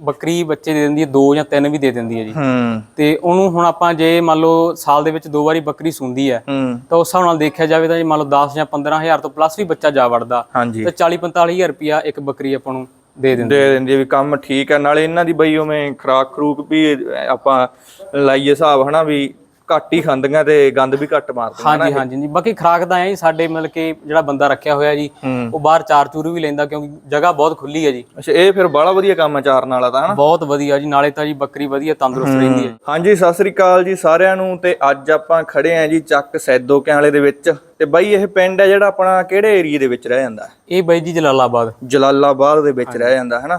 ਬੱਕਰੀ ਬੱਚੇ ਦੇ ਦਿੰਦੀ ਹੈ ਦੋ ਜਾਂ ਤਿੰਨ ਵੀ ਦੇ ਦਿੰਦੀ ਹੈ ਜੀ। ਹੂੰ। ਤੇ ਉਹਨੂੰ ਹੁਣ ਆਪਾਂ ਜੇ ਮੰਨ ਲਓ ਸਾਲ ਦੇ ਵਿੱਚ ਦੋ ਵਾਰੀ ਬੱਕਰੀ ਸੁੰਦੀ ਹੈ ਤਾਂ ਉਸ ਹਿਸਾਬ ਨਾਲ ਦੇਖਿਆ ਜਾਵੇ ਤਾਂ ਜੀ ਮੰਨ ਲਓ 10 ਜਾਂ 15000 ਤੋਂ ਪਲੱਸ ਵੀ ਬੱਚਾ ਜਾ ਵੜਦਾ ਤੇ 40 45000 ਰੁਪਿਆ ਇੱਕ ਬੱਕਰੀ ਆਪਾਂ ਨੂੰ ਦੇ ਦਿੰਦੇ ਦੇ ਦਿੰਦੀ ਵੀ ਕੰਮ ਠੀਕ ਹੈ ਨਾਲੇ ਇਹਨਾਂ ਦੀ ਬਈ ਉਵੇਂ ਖਰਾਕ ਖਰੂਕ ਵੀ ਆਪਾਂ ਲਾਈਏ ਹਿਸਾਬ ਹਨਾ ਵੀ ਘੱਟ ਹੀ ਖਾਂਦੀਆਂ ਤੇ ਗੰਦ ਵੀ ਘੱਟ ਮਾਰਦੀਆਂ ਹਾਂਜੀ ਹਾਂਜੀ ਜੀ। ਬਾਕੀ ਖਰਾਕ ਹੈ ਜੀ ਸਾਡੇ ਮਤਲਬ ਕਿ ਜਿਹੜਾ ਬੰਦਾ ਰੱਖਿਆ ਹੋਇਆ ਜੀ ਉਹ ਬਾਹਰ ਚਾਰ ਚੂਰੂ ਵੀ ਲੈਂਦਾ ਕਿਉਂਕਿ ਜਗ੍ਹਾ ਬਹੁਤ ਖੁੱਲੀ ਹੈ ਜੀ। ਅੱਛਾ ਇਹ ਫਿਰ ਬੜਾ ਵਧੀਆ ਕੰਮ ਹੈ ਚਾਰਨ ਵਾਲਾ ਤਾਂ ਹਨਾ ਬਹੁਤ ਵਧੀਆ ਜੀ ਨਾਲੇ ਤਾਂ ਜੀ ਬੱਕਰੀ ਵਧੀਆ ਤੰਦਰੁਸਤ ਰਹਿੰਦੀ ਹੈ। ਹਾਂਜੀ ਸਤਿ ਸ੍ਰੀ ਅਕਾਲ ਜੀ ਸਾਰਿਆਂ ਨੂੰ ਤੇ ਅੱਜ ਆਪਾਂ ਖੜੇ ਆਂ ਜੀ ਚੱਕ ਸੈਦੋ ਵਾਲੇ ਦੇ ਵਿੱਚ ਤੇ ਬਾਈ ਇਹ ਪਿੰਡ ਹੈ ਜਿਹੜਾ ਆਪਣਾ ਕਿਹੜੇ ਏਰੀਏ ਦੇ ਵਿੱਚ ਰਹਿ ਜਾਂਦਾ? ਇਹ ਬਾਈ ਜੀ ਜਲਾਲਾਬਾਦ। ਜਲਾਲਾਬਾਦ ਦੇ ਵਿੱਚ ਰਹਿ ਜਾਂਦਾ ਹਨਾ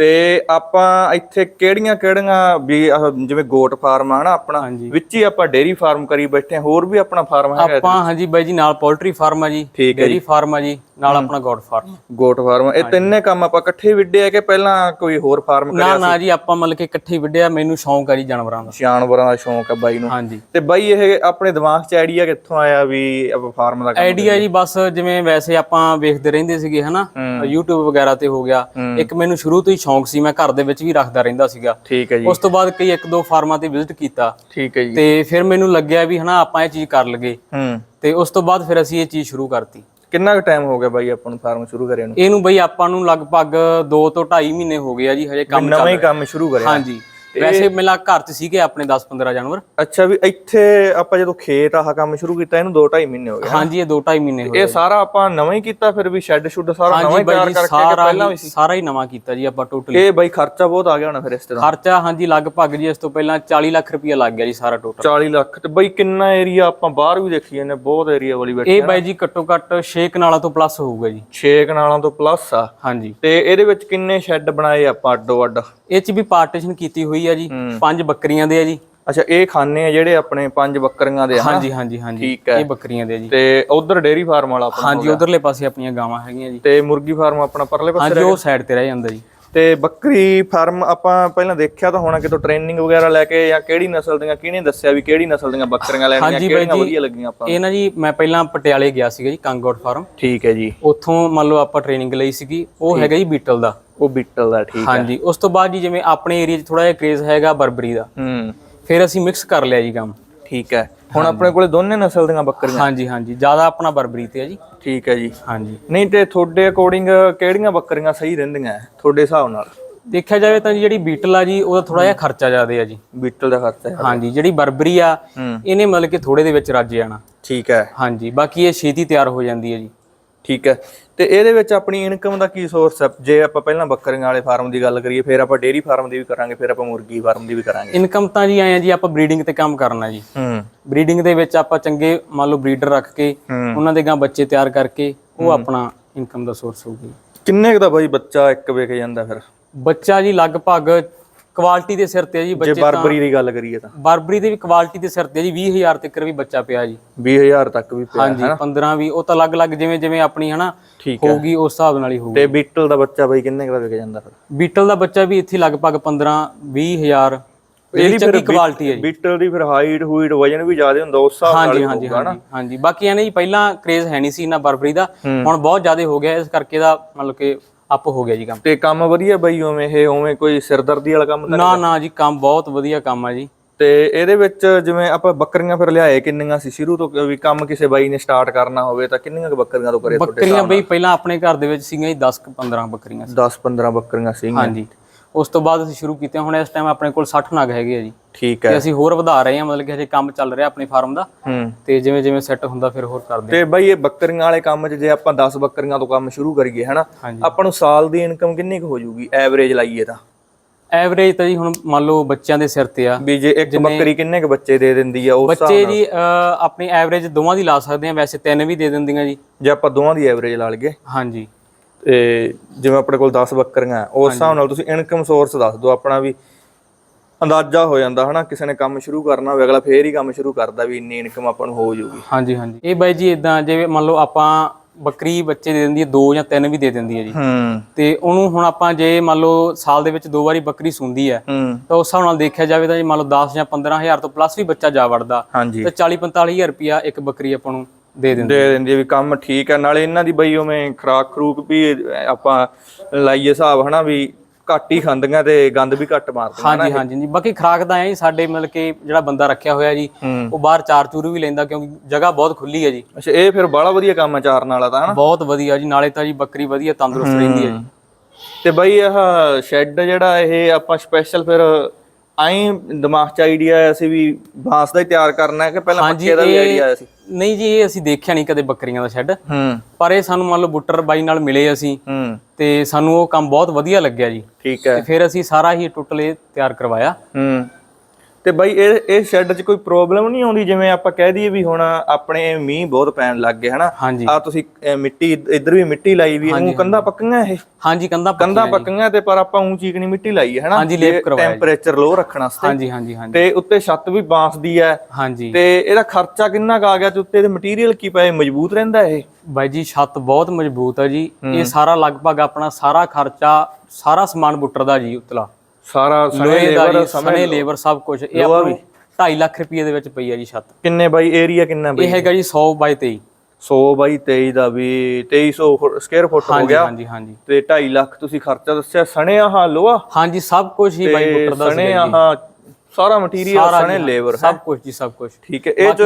ਤੇ ਆਪਾਂ ਇੱਥੇ ਕਿਹੜੀਆਂ ਕਿਹੜੀਆਂ ਵੀ ਆਹ ਜਿਵੇਂ ਗੋਟ ਫਾਰਮ ਆ ਹਨਾ ਆਪਣਾ ਹਾਂਜੀ। ਵਿੱਚ ਹੀ ਆਪਾਂ ਡੇਰੀ ਫਾਰਮ ਕਰੀ ਬੈਠੇ ਹੋਰ ਵੀ ਆਪਣਾ ਫਾਰਮ ਹੈਗਾ ਆਪਾਂ ਹਾਂਜੀ ਬਾਈ ਜੀ ਨਾਲ ਪੋਲਟਰੀ ਫਾਰਮ ਆ ਜੀ ਠੀਕ ਹੈ ਡੇਰੀ ਫਾਰਮ ਆ ਜੀ। ਨਾਲ ਆਪਣਾ ਗੋਟ ਫਾਰਮ। Goat farm. ਇਹ ਤਿੰਨੇ ਕੰਮ ਆਪਾਂ ਇਕੱਠੇ ਵਿੱਡੇ ਆ ਕਿ ਪਹਿਲਾਂ ਕੋਈ ਹੋਰ ਫਾਰਮ ਨਾ ਨਾ ਜੀ ਆਪਾਂ ਮਤਲਬ ਕਿ ਇਕੱਠੇ ਵਿੱਢਿਆ। ਮੈਨੂੰ ਸ਼ੌਂਕ ਆ ਜੀ ਜਾਨਵਰਾਂ ਦਾ। ਜਾਨਵਰਾਂ ਦਾ ਸ਼ੌਂਕ ਹੈ ਬਾਈ ਨੂੰ। ਹਾਂਜੀ। ਤੇ ਬਾਈ ਇਹ ਆਪਣੇ ਦਿਮਾਗ 'ਚ ਆਈਡੀਆ ਕਿੱਥੋਂ ਆਇਆ ਵੀ ਆਪਾਂ ਫਾਰਮ ਦਾ ਕੰਮ ਆਈਡੀਆ ਜੀ ਬਸ ਜਿਵੇਂ ਵੈਸੇ ਆਪਾਂ ਵੇਖਦੇ ਰਹਿੰਦੇ ਸੀਗੇ ਹਨਾ? YouTube ਵਗੈਰਾ ਤੇ ਹੋ ਗਿਆ। ਇੱਕ ਮੈਨੂੰ ਸ਼ੁਰੂ ਤੋਂ ਹੀ ਸ਼ੌਂਕ ਸੀ ਮੈਂ ਘਰ ਦੇ ਵਿੱਚ ਵੀ ਰੱਖਦਾ ਰਹਿੰਦਾ ਸੀਗਾ। ਠੀਕ ਹੈ ਜੀ। ਉਸ ਤੋਂ ਬਾਅਦ ਕਈ ਇੱਕ ਦੋ ਫਾਰਮਾਂ ਤੇ ਵਿਜ਼ਿਟ ਕੀਤਾ। ਠੀਕ ਹੈ ਜੀ। ਤੇ ਫਿਰ ਮੈਨੂੰ ਲੱਗਿਆ ਵੀ ਹਨਾ ਆਪਾਂ ਇਹ ਚੀਜ਼ ਕਰ ਲਗੇ ਹੂੰ। ਤੇ ਉਸ ਤੋਂ ਬਾਅਦ ਫਿਰ ਅਸੀਂ ਇਹ ਚੀਜ਼ ਸ਼ੁਰੂ ਕਰਤੀ। ਕਿੰਨਾ ਕੁ ਟਾਈਮ ਹੋ ਗਿਆ ਬਾਈ ਆਪਾਂ ਨੂੰ ਫਾਰਮ ਸ਼ੁਰੂ ਕਰਿਆ ਨੂੰ? ਇਹਨੂੰ ਬਈ ਆਪਾਂ ਨੂੰ ਲਗਭਗ 2 ਤੋਂ 2.5 ਮਹੀਨੇ ਹੋ ਗਏ ਆ ਜੀ ਹਜੇ ਕੰਮ ਨਵਾਂ ਹੀ ਕੰਮ ਸ਼ੁਰੂ ਕਰਿਆ। ਹਾਂਜੀ। ਵੈਸੇ ਮਿਲਾ ਘਰ 'ਚ ਸੀਗੇ ਆਪਣੇ 10-15 ਜਾਨਵਰ। ਅੱਛਾ ਵੀ ਇੱਥੇ ਆਪਾਂ ਜਦੋਂ ਖੇਤ ਆਹ ਕੰਮ ਸ਼ੁਰੂ ਕੀਤਾ ਇਹਨੂੰ 2.5 ਮਹੀਨੇ ਹੋ ਗਏ ਹਾਂਜੀ ਇਹ 2.5 ਮਹੀਨੇ ਹੋਏ ਇਹ ਸਾਰਾ ਆਪਾਂ ਨਵਾਂ ਹੀ ਕੀਤਾ ਫਿਰ ਵੀ ਸ਼ੈੱਡ ਸ਼ੁੱਡ ਸਾਰਾ ਨਵਾਂ ਹੀ ਤਿਆਰ ਕਰਕੇ ਕਿ ਪਹਿਲਾਂ ਹੀ ਸਾਰਾ ਹੀ ਨਵਾਂ ਕੀਤਾ ਜੀ ਆਪਾਂ ਟੋਟਲੀ ਇਹ ਬਾਈ ਖਰਚਾ ਬਹੁਤ ਆ ਗਿਆ ਹੋਣਾ ਫਿਰ ਇਸ ਤੇ ਦਾ ਖਰਚਾ ਹਾਂਜੀ ਲਗਭਗ ਜੀ ਇਸ ਤੋਂ ਪਹਿਲਾਂ 40 ਲੱਖ ਰੁਪਇਆ ਲੱਗ ਗਿਆ ਜੀ ਸਾਰਾ ਟੋਟਲ 40 ਲੱਖ ਤੇ ਬਾਈ ਕਿੰਨਾ ਏਰੀਆ ਆਪਾਂ ਬਾਹਰ ਵੀ ਦੇਖੀ ਜਾਂਦੇ ਬਹੁਤ ਏਰੀਆ ਵਾਲੀ ਬੈਠੇ ਇਹ ਬਾਈ ਜੀ ਘੱਟੋ ਘੱਟ 6 ਕਨਾਲਾਂ ਤੋਂ ਪਲੱਸ ਹੋਊਗਾ ਜੀ। 6 ਕਨਾਲਾਂ ਤੋਂ ਪਲੱਸ ਆ। ਹਾਂਜੀ। ਤੇ ਇਹਦੇ ਵਿੱਚ ਕਿੰਨੇ ਸ਼ੈੱਡ ਬਣਾਏ ਆਪਾਂ ਅੱਡੋ ਅੱਡ? ਇਹ 'ਚ ਵੀ ਪਾਰਟੀਸ਼ਨ ਕੀਤੀ ਹੋਈ ਆ ਜੀ ਪੰਜ ਬੱਕਰੀਆਂ ਦੇ ਆ ਜੀ। ਅੱਛਾ ਇਹ ਖਾਨੇ ਆ ਜਿਹੜੇ ਆਪਣੇ ਪੰਜ ਬੱਕਰੀਆਂ ਦੇ ਆ? ਹਾਂਜੀ ਹਾਂਜੀ ਹਾਂਜੀ। ਠੀਕ ਹੈ। ਇਹ ਬੱਕਰੀਆਂ ਦੇ ਆ ਜੀ। ਤੇ ਉਧਰ ਡੇਰੀ ਫਾਰਮ ਵਾਲਾ ਆਪਣਾ ਹਾਂਜੀ ਉਧਰਲੇ ਪਾਸੇ ਆਪਣੀਆਂ ਗਾਵਾਂ ਹੈਗੀਆਂ ਜੀ। ਤੇ ਮੁਰਗੀ ਫਾਰਮ ਆਪਣਾ ਪਰਲੇ ਪਾਸੇ ਹਾਂਜੀ ਉਹ ਸਾਈਡ ਤੇ ਰਹਿ ਜਾਂਦਾ ਜੀ। ਤੇ ਬੱਕਰੀ ਫਾਰਮ ਆਪਾਂ ਪਹਿਲਾਂ ਦੇਖਿਆ ਤਾਂ ਹੋਣਾ ਕਿਤੋਂ ਟ੍ਰੇਨਿੰਗ ਵਗੈਰਾ ਲੈ ਕੇ ਜਾਂ ਕਿਹੜੀ ਨਸਲ ਦੀਆਂ ਕਿਹਨੇ ਦੱਸਿਆ ਵੀ ਕਿਹੜੀ ਨਸਲ ਦੀਆਂ ਬੱਕਰੀਆਂ ਲੈਣੀਆਂ ਕਿਹੜੀਆਂ। ਵਧੀਆ ਲੱਗੀਆਂ ਆਪਾਂ? ਇਹ ਨਾ ਜੀ ਮੈਂ ਪਹਿਲਾਂ ਪਟਿਆਲੇ ਗਿਆ ਸੀਗਾ ਜੀ ਕੰਗੋਟ ਫਾਰਮ। ਠੀਕ ਹੈ ਜੀ। ਉੱਥੋਂ ਮੰਨ ਲਓ ਆਪਾਂ ਟ੍ਰੇਨਿੰਗ ਲਈ ਸੀਗੀ ਉਹ ਹੈਗਾ ਜੀ ਬੀਟਲ ਦਾ। ਉਹ ਬੀਟਲ ਦਾ ਠੀਕ ਹਾਂਜੀ ਉਸ ਤੋਂ ਬਾਅਦ ਜੀ ਜਿਵੇਂ ਆਪਣੇ ਏਰੀਆ 'ਚ ਥੋੜਾ ਜਿਹਾ ਕ੍ਰੇਜ਼ ਹੈਗਾ ਬਰਬਰੀ ਦਾ। ਹੂੰ। ਫਿਰ ਅਸੀਂ ਮਿਕਸ ਕਰ ਲਿਆ ਜੀ ਕੰਮ। ਠੀਕ ਹੈ। ਹੁਣ ਆਪਣੇ ਕੋਲੇ ਦੋਨੇ ਨਸਲ ਦੀਆਂ ਬੱਕਰੀਆਂ। ਹਾਂਜੀ ਹਾਂਜੀ ਜ਼ਿਆਦਾ ਆਪਣਾ ਬਰਬਰੀ ਤੇ ਆ ਜੀ। ਠੀਕ ਹੈ ਜੀ। ਹਾਂਜੀ। ਨਹੀਂ ਤੇ ਤੁਹਾਡੇ ਅਕੋਰਡਿੰਗ ਕਿਹੜੀਆਂ ਬੱਕਰੀਆਂ ਸਹੀ ਰਹਿੰਦੀਆਂ ਹੈ, ਤੁਹਾਡੇ ਹਿਸਾਬ ਨਾਲ? ਦੇਖਿਆ ਜਾਵੇ ਤਾਂ ਜਿਹੜੀ ਬੀਟਲ ਆ ਜੀ ਉਹਦਾ ਥੋੜਾ ਜਿਹਾ ਖਰਚਾ ਜ਼ਿਆਦਾ ਆ ਜੀ। ਬੀਟਲ ਦਾ ਖਰਚਾ ਹੈ ਹਾਂਜੀ ਜਿਹੜੀ ਬਰਬਰੀ ਆ ਹੂੰ। ਇਹਨੇ ਮਤਲਬ ਕਿ ਥੋੜੇ ਦੇ ਵਿੱਚ ਰੱਜ ਜਾਣਾ। ਠੀਕ ਹੈ। ਹਾਂਜੀ ਬਾਕੀ ਇਹ ਛੇਤੀ ਤਿਆਰ ਹੋ ਜਾਂਦੀ ਹੈ ਜੀ। ਠੀਕ ਹੈ। ਤੇ ਇਹਦੇ ਵਿੱਚ ਆਪਣੀ ਇਨਕਮ ਦਾ ਕੀ ਸੋਰਸ ਹੈ ਜੇ ਆਪਾਂ ਪਹਿਲਾਂ ਬੱਕਰੀਆਂ ਵਾਲੇ ਫਾਰਮ ਦੀ ਗੱਲ ਕਰੀਏ ਫਿਰ ਆਪਾਂ ਡੇਅਰੀ ਫਾਰਮ ਦੀ ਵੀ ਕਰਾਂਗੇ ਫਿਰ ਆਪਾਂ ਮੁਰਗੀ ਫਾਰਮ ਦੀ ਵੀ ਕਰਾਂਗੇ। ਇਨਕਮ ਤਾਂ ਜੀ ਆਏ ਆ ਜੀ ਆਪਾਂ ਬਰੀਡਿੰਗ ਤੇ ਕੰਮ ਕਰਨਾ ਜੀ। ਹੂੰ। ਬਰੀਡਿੰਗ ਦੇ ਵਿੱਚ ਆਪਾਂ ਚੰਗੇ ਮੰਨ ਲਓ ਬਰੀਡਰ ਰੱਖ ਕੇ। ਉਹਨਾਂ ਦੇ ਗਾਂ ਬੱਚੇ ਤਿਆਰ ਕਰਕੇ ਉਹ ਆਪਣਾ ਇਨਕਮ ਦਾ ਸੋਰਸ ਹੋਊਗੀ ਕਿੰਨੇ ਦਾ ਬਾਈ ਬੱਚਾ ਇੱਕ ਵਿਕ ਜਾਂਦਾ ਫਿਰ? ਬੱਚਾ ਜੀ ਲਗਭਗ ਕੁਆਲਿਟੀ ਦੇ ਸਿਰ ਤੇ ਆ ਜੀ ਜੇ ਬੱਚੇ ਤਾਂ ਬਰਬਰੀ ਦੀ ਗੱਲ ਕਰੀਏ ਤਾਂ। ਬਰਬਰੀ ਦੇ ਵੀ ਕੁਆਲਿਟੀ ਦੇ ਸਿਰ ਤੇ ਆ ਜੀ 20000 ਤੱਕ ਵੀ ਬੱਚਾ ਪਿਆ ਜੀ। 20000 ਤੱਕ ਵੀ ਪਿਆ ਹਾਂਜੀ 15 ਵੀ ਉਹ ਤਾਂ ਅਲੱਗ-ਅਲੱਗ ਜਿਵੇਂ ਜਿਵੇਂ ਆਪਣੀ ਹਨਾ ਹੋਊਗੀ ਉਸ ਹਿਸਾਬ ਨਾਲ ਹੀ ਹੋਊਗੀ। ਤੇ ਬੀਟਲ ਦਾ ਬੱਚਾ ਬਾਈ ਕਿੰਨੇ ਕੁ ਦਾ ਵਿਕ ਜਾਂਦਾ ਫਿਰ? ਬੀਟਲ ਦਾ ਬੱਚਾ ਵੀ ਇੱਥੇ ਲਗਭਗ 15 20000 ਇਹਦੀ ਚੰਗੀ ਕੁਆਲਿਟੀ ਹੈ ਜੀ। ਬੀਟਲ ਦੀ ਫਿਰ ਹਾਈਟ ਹੂਈਟ ਵਜਨ ਵੀ ਜ਼ਿਆਦਾ ਹੁੰਦਾ ਉਸ ਹਿਸਾਬ ਨਾਲ ਹਾਂਜੀ ਹਾਂਜੀ ਹਾਂਜੀ ਹਾਂਜੀ। ਬਾਕੀ ਇਹਨੇ ਜੀ ਪਹਿਲਾਂ ਕ੍ਰੇਜ਼ ਹੈ ਨਹੀਂ ਸੀ ਨਾ ਬਰਬਰੀ ਦਾ। ਹੁਣ ਬਹੁਤ ਜ਼ਿਆਦਾ ਹੋ ਗਿਆ ਇਸ ਕਰਕੇ ਦਾ ਮਤਲਬ ਕਿ ਅਪ ਹੋ ਗਿਆ ਜੀ ਕੰਮ। ਤੇ ਕੰਮ ਵਧੀਆ ਬਾਈ ਉਵੇਂ ਇਹ ਉਵੇਂ ਕੋਈ ਸਿਰਦਰਦੀ ਵਾਲਾ ਕੰਮ ਤਾਂ ਨਾ ਨਾ ਜੀ ਕੰਮ ਬਹੁਤ ਵਧੀਆ ਕੰਮ ਆ ਜੀ। ਤੇ ਇਹਦੇ ਵਿੱਚ ਜਿਵੇਂ ਆਪਾਂ ਬੱਕਰੀਆਂ ਫਿਰ ਲਿਆਏ ਕਿੰਨੀਆਂ ਸੀ? ਸ਼ੁਰੂ ਤੋਂ ਵੀ ਕੰਮ ਕਿਸੇ ਬਾਈ ਨੇ ਸਟਾਰਟ ਕਰਨਾ ਹੋਵੇ ਤਾਂ ਕਿੰਨੀਆਂ ਬੱਕਰੀਆਂ ਤੋਂ ਕਰੇ ਤੁਹਾਡੇ ਬੱਕਰੀਆਂ ਬਈ ਪਹਿਲਾਂ ਆਪਣੇ ਘਰ ਦੇ ਵਿੱਚ ਸੀਗੀਆਂ ਜੀ 10 15 ਬੱਕਰੀਆਂ ਸੀ। 10 15 ਬੱਕਰੀਆਂ ਸੀਗੀਆਂ। ਹਾਂਜੀ। ਉਸ ਤੋਂ ਬਾਅਦ ਅਸੀਂ ਸ਼ੁਰੂ ਕੀਤੀਆਂ ਹੁਣ ਇਸ ਟਾਈਮ ਆਪਣੇ ਕੋਲ 60 ਨਗ ਹੈਗੇ ਆ ਜੀ। ਠੀਕ ਹੈ। ਤੇ ਅਸੀਂ ਹੋਰ ਵਧਾ ਰਹੇ ਹਾਂ ਮਤਲਬ ਕਿ ਹਜੇ ਕੰਮ ਚੱਲ ਰਿਹਾ ਆਪਣੇ ਫਾਰਮ ਦਾ। ਹੂੰ। ਤੇ ਜਿਵੇਂ ਜਿਵੇਂ ਸੈੱਟ ਹੁੰਦਾ ਫਿਰ ਹੋਰ ਕਰਦੇ ਤੇ ਬਾਈ ਇਹ ਬੱਕਰੀਆਂ ਵਾਲੇ ਕੰਮ 'ਚ ਜੇ ਆਪਾਂ 10 ਬੱਕਰੀਆਂ ਤੋਂ ਕੰਮ ਸ਼ੁਰੂ ਕਰੀਏ ਹਨਾ। ਆਪਾਂ ਨੂੰ ਸਾਲ ਦੀ ਇਨਕਮ ਕਿੰਨੀ ਕੁ ਹੋ ਜਾਊਗੀ ਐਵਰੇਜ ਲਾਈਏ ਤਾਂ? ਐਵਰੇਜ ਤਾਂ ਜੀ ਹੁਣ ਮੰਨ ਲਓ ਬੱਚਿਆਂ ਦੇ ਸਿਰ ਤੇ ਆ। ਵੀ ਜੇ ਇੱਕ ਬੱਕਰੀ ਕਿੰਨੇ ਕੁ ਬੱਚੇ ਦੇ ਦਿੰਦੀ ਆ ਉਸ ਬੱਚੇ ਜੀ ਆਪਣੀ ਐਵਰੇਜ ਦੋਵਾਂ ਦੀ ਲਾ ਸਕਦੇ ਆ ਵੈਸੇ ਤਿੰਨ ਵੀ ਦੇ ਦਿੰਦੀਆਂ ਜੀ। ਜੇ ਆਪਾਂ ਦੋਵਾਂ ਦੀ ਐਵਰੇਜ ਲਾ ਲਈਏ। ਹਾਂਜੀ। ਤੇ ਜਿਵੇਂ ਆਪਣੇ ਕੋਲ 10 ਬੱਕਰੀਆਂ ਉਸ ਹਿਸਾਬ ਨਾਲ ਤੁਸੀਂ ਇਨਕਮ ਸੋਰਸ ਦੱਸ ਦਿਓ ਆਪਣਾ ਵੀ ਅੰਦਾਜ਼ਾ ਹੋ ਜਾਂਦਾ ਹਨਾ ਕਿਸੇ ਨੇ ਕੰਮ ਸ਼ੁਰੂ ਕਰਨਾ ਹੋਵੇ ਅਗਲਾ ਫੇਰ ਹੀ ਕੰਮ ਸ਼ੁਰੂ ਕਰਦਾ ਵੀ ਇੰਨੀ ਇਨਕਮ ਆਪਾਂ ਨੂੰ ਹੋ ਜਾਊਗੀ। ਹਾਂਜੀ ਹਾਂਜੀ। ਇਹ ਬਾਈ ਜੀ ਇਦਾਂ ਜਿਵੇਂ ਮੰਨ ਲਓ ਆਪਾਂ ਬੱਕਰੀ ਬੱਚੇ ਦੇ ਦਿੰਦੀ ਹੈ ਦੋ ਜਾਂ ਤਿੰਨ ਵੀ ਦੇ ਦਿੰਦੀ ਹੈ ਜੀ। ਹੂੰ। ਤੇ ਉਹਨੂੰ ਹੁਣ ਆਪਾਂ ਜੇ ਮੰਨ ਲਓ ਸਾਲ ਦੇ ਵਿੱਚ ਦੋ ਵਾਰੀ ਬੱਕਰੀ ਸੁੰਦੀ ਹੈ ਤਾਂ ਉਸ ਹਿਸਾਬ ਨਾਲ ਦੇਖਿਆ ਜਾਵੇ ਤਾਂ ਜੀ ਮੰਨ ਲਓ 10 ਜਾਂ 15000 ਤੋਂ ਪਲੱਸ ਵੀ ਬੱਚਾ ਜਾ ਵੜਦਾ। ਤੇ 40 45000 ਰੁਪਇਆ ਇੱਕ ਬੱਕਰੀ ਆਪਾਂ ਨੂੰ ਦੇ ਦਿੰਦੀ ਦੇ ਦਿੰਦੀ ਆ ਵੀ ਕੰਮ ਠੀਕ ਹੈ ਨਾਲੇ ਇਹਨਾਂ ਦੀ ਬਈ ਉਵੇਂ ਖਰਾਕ ਖਰੂਕ ਵੀ ਆਪਾਂ ਲਾਈਏ ਹਿਸਾਬ ਹਨਾ ਵੀ ਘੱਟ ਹੀ ਖਾਂਦੀਆਂ ਤੇ ਗੰਦ ਵੀ ਘੱਟ ਮਾਰਦੀਆਂ ਹਾਂਜੀ ਹਾਂਜੀ ਜੀ ਬਾਕੀ ਖਰਾਕ ਦਾ ਐ ਸਾਡੇ ਮਤਲਬ ਕਿ ਜਿਹੜਾ ਬੰਦਾ ਰੱਖਿਆ ਹੋਇਆ ਜੀ ਉਹ ਬਾਹਰ ਚਾਰ ਚੂਰੂ ਵੀ ਲੈਂਦਾ ਕਿਉਂਕਿ ਜਗ੍ਹਾ ਬਹੁਤ ਖੁੱਲੀ ਹੈ ਜੀ। ਅੱਛਾ ਇਹ ਫਿਰ ਬੜਾ ਵਧੀਆ ਕੰਮ ਹੈ ਚਾਰਨ ਵਾਲਾ ਤਾਂ ਹਨਾ? ਬਹੁਤ ਵਧੀਆ ਜੀ ਨਾਲੇ ਤਾਂ ਜੀ ਬੱਕਰੀ ਵਧੀਆ ਤੰਦਰੁਸਤ ਰਹਿੰਦੀ ਹੈ ਜੀ। ਤੇ ਬਾਈ ਇਹ ਸ਼ੈੱਡ ਜਿਹੜਾ ਇਹ ਆਪਾਂ ਸਪੈਸ਼ਲ ਫਿਰ ਆਈ ਦਿਮਾਗ 'ਚ ਆਈਡੀਆ ਆਇਆ ਸੀ ਵੀ ਬਾਂਸ ਦਾ ਹੀ ਤਿਆਰ ਕਰਨਾ ਹੈ ਕਿ ਪਹਿਲਾਂ ਪੱਕੇ ਦਾ ਵੀ ਆਈਡੀਆ ਆਇਆ ਸੀ ਨਹੀਂ ਜੀ ਇਹ ਅਸੀਂ ਦੇਖਿਆ ਨਹੀਂ ਕਦੇ ਬੱਕਰੀਆਂ ਦਾ ਸ਼ੈੱਡ। ਹੂੰ। ਪਰ ਇਹ ਸਾਨੂੰ ਮੰਨ ਲਓ ਬੁੱਟਰ ਬਾਈ ਨਾਲ ਮਿਲੇ ਅਸੀਂ ਹੂੰ। ਤੇ ਸਾਨੂੰ ਉਹ ਕੰਮ ਬਹੁਤ ਵਧੀਆ ਲੱਗਿਆ ਜੀ। ਠੀਕ ਹੈ। ਤੇ ਫਿਰ ਅਸੀਂ ਸਾਰਾ ਹੀ ਟੋਟਲ ਤਿਆਰ ਕਰਵਾਇਆ। ਹੂੰ। ਤੇ ਬਾਈ ਇਹ ਇਹ ਸ਼ੈੱਡ 'ਚ ਕੋਈ ਪ੍ਰੋਬਲਮ ਨਹੀਂ ਆਉਂਦੀ? ਜਿਵੇਂ ਆਪਾਂ ਕਹਿ ਦਈਏ ਵੀ ਹੁਣ ਆਪਣੇ ਮੀਂਹ ਬਹੁਤ ਪੈਣ ਲੱਗ ਗਏ ਹਨਾ? ਆ ਤੁਸੀਂ ਮਿੱਟੀ ਇੱਧਰ ਵੀ ਮਿੱਟੀ ਲਾਈ ਵੀ ਉਹ ਕੰਧਾਂ ਪੱਕੀਆਂ ਇਹ? ਹਾਂਜੀ ਕੰਧਾਂ ਕੰਧਾਂ ਪੱਕੀਆਂ ਤੇ ਪਰ ਆਪਾਂ ਉਂ ਚੀਕਣੀ ਮਿੱਟੀ ਲਾਈ ਹੈ ਹਨਾ? ਹਾਂਜੀ, ਲੇਪ ਕਰਵਾਇਆ ਜੀ। ਟੈਂਪਰੇਚਰ ਲੋ ਰੱਖਣ ਵਾਸਤੇ। ਹਾਂਜੀ ਹਾਂਜੀ ਹਾਂਜੀ। ਤੇ ਉੱਤੇ ਛੱਤ ਵੀ ਬਾਂਸ ਦੀ ਹੈ। ਹਾਂਜੀ। ਤੇ ਇਹਦਾ ਖਰਚਾ ਕਿੰਨਾ ਕੁ ਆ ਗਿਆ ਤੇ ਉੱਤੇ ਦੇ ਮਟੀਰੀਅਲ ਕੀ ਪਏ? ਮਜ਼ਬੂਤ ਰਹਿੰਦਾ ਇਹ? ਬਾਈ ਜੀ ਛੱਤ ਬਹੁਤ ਮਜ਼ਬੂਤ ਹੈ ਜੀ। ਇਹ ਸਾਰਾ ਲਗਭਗ ਆਪਣਾ ਸਾਰਾ ਖਰਚਾ ਸਾਰਾ ਸਮਾਨ ਬੁੱਟਰ ਦਾ ਜੀ ਉਤਲਾ। ਸਾਰਾ ਸਣੇ ਲੋਹੇ ਦਾ ਲੇਬਰ ਜੀ ਸਣੇ ਲੇਬਰ ਸਭ ਕੁਝ ਇਹ ਆਪਾਂ ਨੂੰ 2.5 ਲੱਖ ਰੁਪਏ ਦੇ ਵਿੱਚ ਪਈ ਹੈ ਜੀ ਛੱਤ। ਕਿੰਨੇ ਬਾਈ? ਏਰੀਆ ਕਿੰਨਾ ਬਾਈ? ਇਹ ਹੈਗਾ ਜੀ 100 ਬਾਈ 23 100 ਬਾਈ 23 ਦਾ ਵੀ 2300 ਸਕੁਅਰ ਫੁੱਟ ਹੋ ਹਾਂਜੀ ਗਿਆ। ਹਾਂਜੀ ਹਾਂਜੀ। ਤੇ 2.5 ਲੱਖ ਤੁਸੀਂ ਖਰਚਾ ਦੱਸਿਆ। ਸਣੇ ਆਹ ਲੋਹਾ? ਹਾਂਜੀ ਸਭ ਕੁਝ ਹੀ ਬਾਈ ਤੇ ਬੁੱਟਰ ਦਾ ਸਣੇ ਸੀਗਾ ਜੀ। ਆਹ ਸਾਰਾ ਮਟੀਰੀਅਲ ਸਾਰਾ ਸਣੇ ਜੀ, ਲੇਬਰ ਸਭ ਕੁਝ ਜੀ ਸਭ ਕੁਝ ਠੀਕ ਹੈ ਇਹ ਚ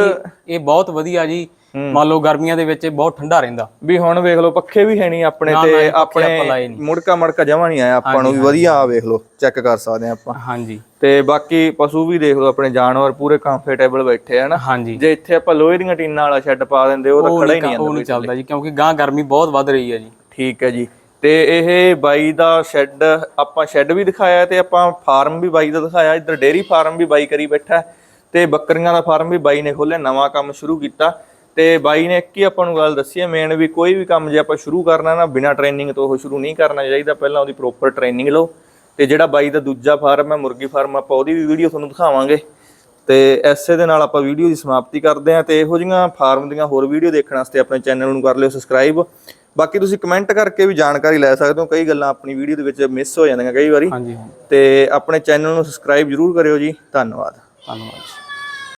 ਇਹ ਬਹੁਤ ਵਧੀਆ ਜੀ। ਮੰਨ ਲਓ ਗਰਮੀਆਂ ਦੇ ਵਿੱਚ ਬਹੁਤ ਠੰਡਾ ਰਹਿੰਦਾ। ਵੀ ਹੁਣ ਵੇਖ ਲਓ ਪੱਖੇ ਵੀ ਹੈ ਨਹੀਂ ਆਪਣੇ ਤੇ ਆਪਣੇ। ਮੁੜਕਾ ਮੜਕਾ ਜਮਾ ਨਹੀਂ ਆਇਆ ਆਪਾਂ ਨੂੰ ਵੀ ਵਧੀਆ ਆ ਵੇਖ ਲਓ ਚੈੱਕ ਕਰ ਸਕਦੇ ਆ ਆਪਾਂ। ਹਾਂਜੀ। ਤੇ ਬਾਕੀ ਪਸ਼ੂ ਵੀ ਦੇਖ ਲਓ ਆਪਣੇ ਜਾਨਵਰ ਪੂਰੇ ਕੰਫਰਟੇਬਲ ਬੈਠੇ ਆ ਨਾ ਹਾਂਜੀ। ਜੇ ਇੱਥੇ ਆਪਾਂ ਲੋਹੇ ਦੀਆਂ ਟੀਨਾਂ ਵਾਲਾ ਸ਼ੈੱਡ ਪਾ ਦਿੰਦੇ ਉਹ ਤਾਂ ਖੜਾ ਹੀ ਨਹੀਂ ਨਹੀਂ ਉਹ ਨਹੀਂ ਚੱਲਦਾ ਜੀ ਕਿਉਂਕਿ ਗਾਂ ਗਰਮੀ ਬਹੁਤ ਵੱਧ ਰਹੀ ਹੈ ਜੀ। ਠੀਕ ਹੈ ਜੀ। ਤੇ ਇਹ ਬਾਈ ਦਾ ਸ਼ੈੱਡ ਆਪਾਂ ਸ਼ੈੱਡ ਵੀ ਦਿਖਾਇਆ ਤੇ ਆਪਾਂ ਫਾਰਮ ਵੀ ਬਾਈ ਦਾ ਦਿਖਾਇਆ ਇੱਧਰ ਡੇਰੀ ਫਾਰਮ ਵੀ ਬਾਈ ਕਰੀ ਬੈਠਾ ਤੇ ਬੱਕਰੀਆਂ ਦਾ ਫਾਰਮ ਵੀ ਬਾਈ ਨੇ ਖੋਲਿਆ ਨਵਾਂ ਕੰਮ ਸ਼ੁਰੂ ਕੀਤਾ। ਤੇ ਬਾਈ ਨੇ ਇੱਕ ਹੀ ਆਪਾਂ ਨੂੰ ਗੱਲ ਦੱਸੀ ਹੈ ਮੇਨ ਵੀ ਕੋਈ ਵੀ ਕੰਮ ਜੇ ਆਪਾਂ ਸ਼ੁਰੂ ਕਰਨਾ ਨਾ ਬਿਨਾ ਟ੍ਰੇਨਿੰਗ ਤੋਂ ਉਹ ਸ਼ੁਰੂ ਨਹੀਂ ਕਰਨਾ ਚਾਹੀਦਾ ਪਹਿਲਾਂ ਉਹਦੀ ਪ੍ਰੋਪਰ ਟ੍ਰੇਨਿੰਗ ਲਓ। ਤੇ ਜਿਹੜਾ ਬਾਈ ਦਾ ਦੂਜਾ ਫਾਰਮ ਹੈ ਮੁਰਗੀ ਫਾਰਮ ਆਪਾਂ ਉਹਦੀ ਵੀ ਵੀਡੀਓ ਤੁਹਾਨੂੰ ਦਿਖਾਵਾਂਗੇ। ਤੇ ਐਸੇ ਦੇ ਨਾਲ ਆਪਾਂ ਵੀਡੀਓ ਦੀ ਸਮਾਪਤੀ ਕਰਦੇ ਹਾਂ ਤੇ ਇਹੋ ਜਿਹੀਆਂ ਫਾਰਮ ਦੀਆਂ ਹੋਰ ਵੀਡੀਓ ਦੇਖਣ ਵਾਸਤੇ ਆਪਣੇ ਚੈਨਲ ਨੂੰ ਕਰ ਲਿਓ ਸਬਸਕ੍ਰਾਈਬ ਬਾਕੀ ਤੁਸੀਂ ਕਮੈਂਟ ਕਰਕੇ ਵੀ ਜਾਣਕਾਰੀ ਲੈ ਸਕਦੇ ਹੋ ਕਈ ਗੱਲਾਂ ਆਪਣੀ ਵੀਡੀਓ ਦੇ ਵਿੱਚ ਮਿਸ ਹੋ ਜਾਂਦੀਆਂ ਕਈ ਵਾਰੀ। ਤੇ ਆਪਣੇ ਚੈਨਲ ਨੂੰ ਸਬਸਕ੍ਰਾਈਬ ਜਰੂਰ ਕਰਿਓ ਜੀ ਧੰਨਵਾਦ। ਧੰਨਵਾਦ